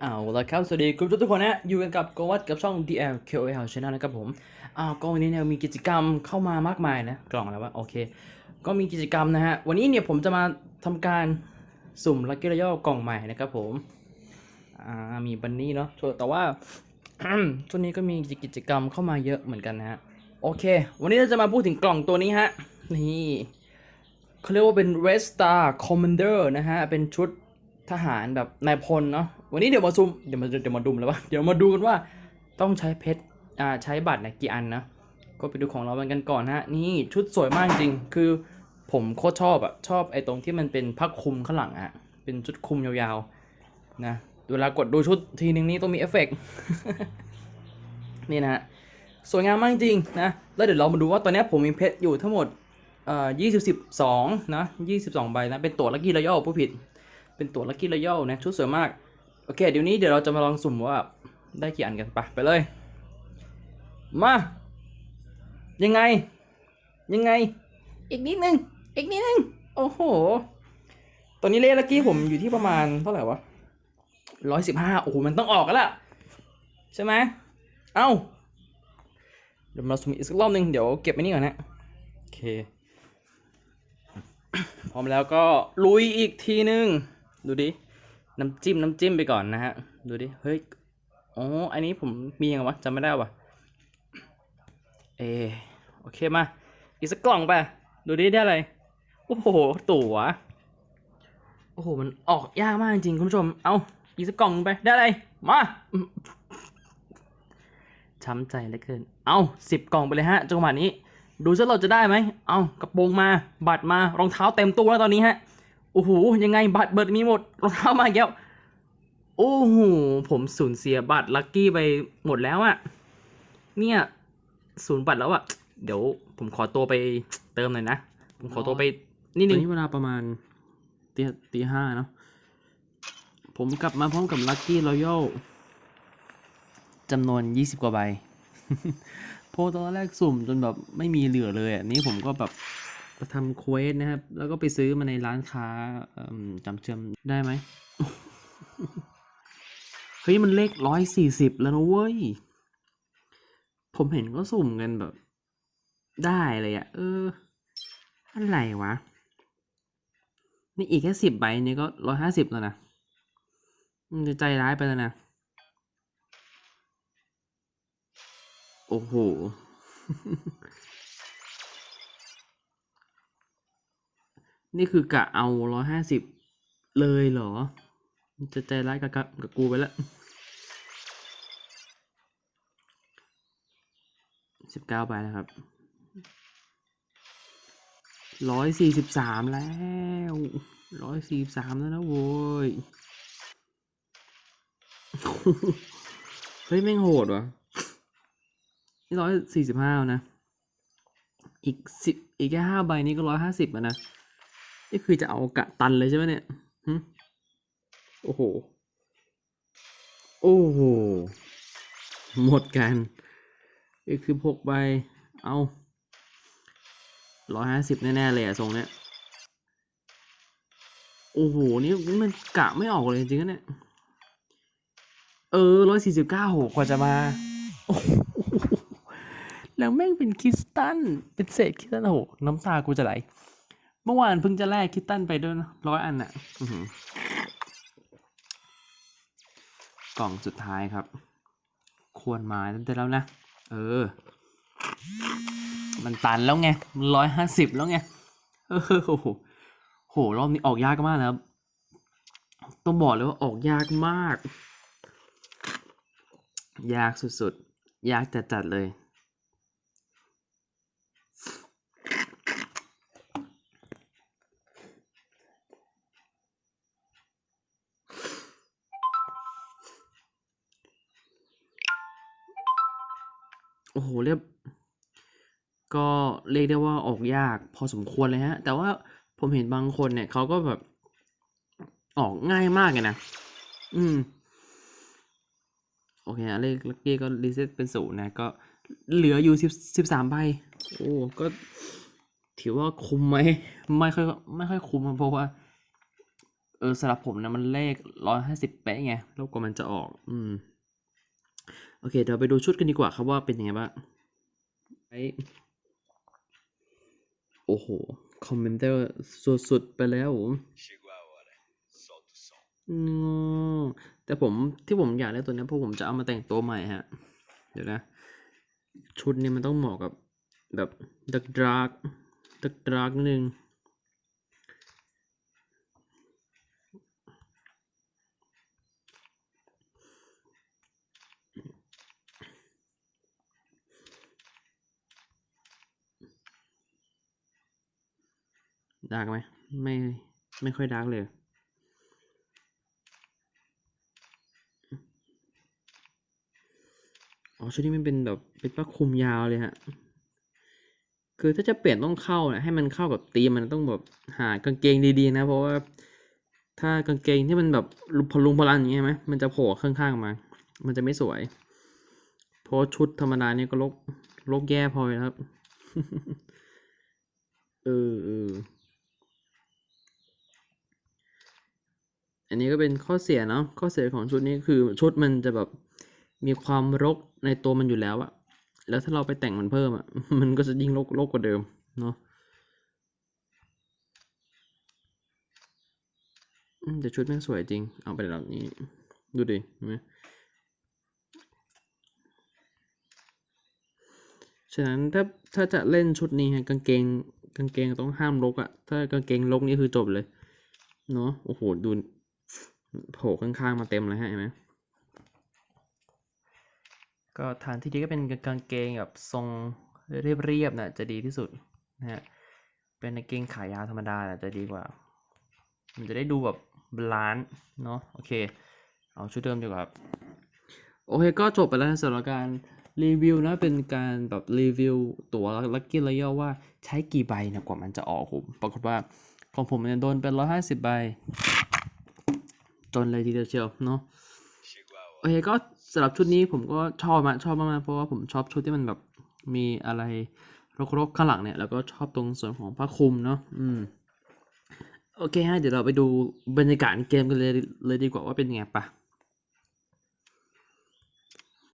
เอาละครับ สวัสดีคุณทุกคนนะ อยู่กันกับโกวัตกับช่อง DL KOL Channel นะครับผมอ้าวก็วันนี้เนี่ยมีกิจกรรมเข้ามามากมายนะ กล่องแล้วว่าโอเค ก็มีกิจกรรมนะฮะ วันนี้เนี่ยผมจะมาทำการสุ่มลั c กี้ร y ย l กล่องใหม่นะครับผม อ่า มีบันนี่เนาะ แต่ว่าช่วงนี้ก็มีกิจกรรมเข้ามาเยอะเหมือนกันนะฮะ โอเค วันนี้เราจะมาพูดถึงกล่องตัวนี้ฮะ นี่เขาเรียกว่าเป็น Red Star Commander นะฮะ เป็นชุด ทหารแบบนายพลเนาะวันนี้เดี๋ยวมาซุมเดี๋ยวมาเดี๋ยวมาดุมแล้ววะเดี๋ยวมาดูกันว่าต้องใช้เพชรอ่าใช้บัตรเนี่ยกี่อันนะก็ไปดูของเรากันก่อนฮะนี่ชุดสวยมากจริง คือผมโคตรชอบอะชอบไอ้ตรงที่มันเป็นผ้าคลุมข้างหลังอะเป็นชุดคลุมยาวๆนะเวลากดดูชุดทีนึงนี้ต้องมีเอฟเฟกต์นี่นะฮะสวยงามมากจริงนะแล้วเดี๋ยวเรามาดูว่าตอนนี้ผมมีเพชรอยู่ทั้งหมดเอ่อยี่สิบสองนะยี่สิบสองใบนะเป็นตัวลัคกี้รอยัลผู้ผิด เป็นตั๋วลัคกี้รอยัลนะชุดสวยมาก โอเค เดี๋ยวนี้เดี๋ยวเราจะมาลองสุ่มว่าได้กี่อันกันไปไปเลย มา ยังไง ยังไง อีกนิดนึง อีกนิดนึง โอ้โห ตอนนี้เลขลัคกี้ผมอยู่ที่ประมาณเท่าไหร่วะร้อยสิบห้าโอ้โห มันต้องออกแล้วล่ะ ใช่ไหม เอ้า เดี๋ยวมาสุ่มอีกสักรอบหนึ่งเดี๋ยวเก็บไว้นี่ก่อนนะ โอเค พร้อมแล้วก็ลุยอีกทีนึง ดูดิ น้ำจิ้มน้ำจิ้มไปก่อนนะฮะ ดูดิ เฮ้ย อ๋อ อันนี้ผมมียังไงวะจำไม่ได้วะเอโอเคมา อีกสักกล่องไป ดูดิได้อะไร โอ้โห ตั๋ว โอ้โห มันออกยากมากจริงคุณผู้ชม เอาอีกสักกล่องไป ได้อะไร มาช้ำใจเหลือเกิน เอาสิบกล่องไปเลยฮะจังหวะนี้ ดูซะเราจะได้ไหม เอากระโปรงมา บัตรมารองเท้าเต็มตู้แล้วตอนนี้ฮะ โอ้โหยังไงบัตรเบิดมีหมดรองเท้ามาแล้วโอ้โหผมสูญเสียบัตรลัคกี้ไปหมดแล้วอะเนี่ยศูนย์บัตรแล้วอะเดี๋ยวผมขอตัวไปเติมหน่อยนะผมขอตัวไปนิดนึงนี้เวลาประมาณตีตีห้าเนาะผมกลับมาพร้อมกับลั c กี้รอยัลจำนวนยี่สิบกว่าใบเพราะตอนแรกสุ่มจนแบบไม่มีเหลือเลยอะนี้ผมก็แบบ ทำเควสนะครับ แล้วก็ไปซื้อมาในร้านค้าจำเชื่อมได้ไหมเฮ้ยมันเลขร้อยสี่สิบแล้วนะเว้ย ผมเห็นก็สุ่มกันแบบ ได้เลยอะเออ อะไรวะ นี่อีกแค่สิบใบนี่ก็ร้อยห้าสิบแล้วนะมันจะใจร้ายไปแล้วนะ โอ้โห นี่คือกะเอาร้อยห้าสิบเลยเหรอ จะใจร้ายกับกับกูไปแล้วสิบเก้าใบแล้วครับร้อยสี่สิบสามแล้วร้อยสี่สามแล้วนะโว้ย เฮ้ย แม่งโหดวะนี่ร้อยสี่สิบห้านะ อีกสิบอีกแค่ห้าใบนี้ก็ร้อยห้าสิบอะนะ นี่คือจะเอากะตันเลยใช่ไหมเนี่ยโอ้โห โอ้โห หมดกันนี่คือหกใบ เอาร้อยห้าสิบแน่ๆเลยอะทรงเนี้ย โอ้โห นี่มันกะไม่ออกเลยจริงๆเนี่ย เออร้อยสี่สิบเก้าโหกว่าจะมา แล้วแม่งเป็นคริสตัน เป็นเศษคริสตันโอ้โหน้ำตากูจะไหล เมื่อวานเพิ่งจะแลกคริสตันไปด้วยนะร้อยอันอะกล่องสุดท้ายครับ ควรมาตั้งแต่แล้วนะ เออ มันตันแล้วไงร้อยห้าสิบแล้วไงเออโอ้โหโหรอบนี้ออกยากมากนะครับต้องบอกเลยว่าออกยากมาก ยากสุดๆ ยากจัดๆเลย โอ้โหเรียบ ก็เรียกได้ว่าออกยากพอสมควรเลยฮะ แต่ว่าผมเห็นบางคนเนี่ยเขาก็แบบออกง่ายมากเลยนะ อืม โอเคนะเลขลัคกี้ก็รีเซ็ตเป็นศูนย์นะ ก็เหลืออยู่สิบสิบสามใบ โอ้ ก็ ถือว่าคุ้มไหม ไม่ค่อยไม่ค่อยคุ้มอะเพราะว่า เออสำหรับผมนะมันเลขร้อยห้าสิบเป๊ะไง แล้วกว่ามันจะออก อืม โอเค เดี๋ยวไปดูชุดกันดีกว่าครับว่าเป็นยังไงบ้างไอโอ้โห คอมเมนเตอร์สุดๆไปแล้วอืมแต่ผมที่ผมอยากได้ตัวนี้เพราะผมจะเอามาแต่งตัวใหม่ฮะ เดี๋ยวนะ ชุดนี้มันต้องเหมาะกับแบบดักดรากดักดรากนิดนึง ดาร์กไหมไม่ไม่ค่อยดาร์กเลย อ๋อชุดนี้มันเป็นแบบเป็นผ้าคลุมยาวเลยฮะ คือถ้าจะเปลี่ยนต้องเข้านี่ยให้มันเข้ากับธีมมันต้องแบบหากางเกงดีๆนะ เพราะว่าถ้ากางเกงที่มันแบบพลุงพลันอย่างเงี้ยใช่ไหมมันจะโผล่ข้างๆมา มันจะไม่สวย เพราะชุดธรรมดาเนี่ยก็ลกลกแย่พอแล้วครับ เออเออ อั นนี้ก็เป็นข้อเสียเนาะข้อเสียของชุดนี้คือชุดมันจะแบบมีความรกในตัวมันอยู่แล้วอะแล้วถ้าเราไปแต่งมันเพิ่มอะมันก็จะยิ่งรกรกกว่าเดิมเนาะแต่ชุดแม่งสวยจริง เอาไปแบบนี้ ดูดิเห็นไหมฉะนั้นถ้าถ้าจะเล่นชุดนี้ฮะกางเกงกางเกงต้องห้ามรกอะถ้ากางเกงรกนี่คือจบเลย เนาะโอ้โห ดู โผล่ข้างๆมาเต็มเลยฮะเห็นไหมก็ทางที่ดีก็เป็นกางเกงแบบทรงเรียบๆนะจะดีที่สุดนะฮะเป็นกางเกงขายาวธรรมดาน่ะจะดีกว่า มันจะได้ดูแบบบาลานซ์เนาะโอเค เอาชุดเดิมดีกว่าครับโอเคก็จบไปแล้วนะสำหรับการรีวิวนะเป็นการแบบรีวิวตัวลัคกี้ร o ยัลว่าใช้กี่ใบนะกว่ามันจะออกผมปรากฏว่าของผมเนี่ยโดนเป็นร้อยห้าสิบใบ จนเลยทีเดียวเชียวเนาะ Chegou a โอ hora. เคก็สำหรับชุดนี้ผมก็ชอบมากชอบมากๆเพราะว่าผมชอบชุดที่มันแบบมีอะไรรกๆข้างหลังเนี่ยแล้วก็ชอบตรงส่วนของผ้าคลุมเนาะอืมโอเคฮะเดี๋ยวเราไปดูบรรยากาศเกมกันเลยเลยดีกว่าว่าเป็นยังไงปะ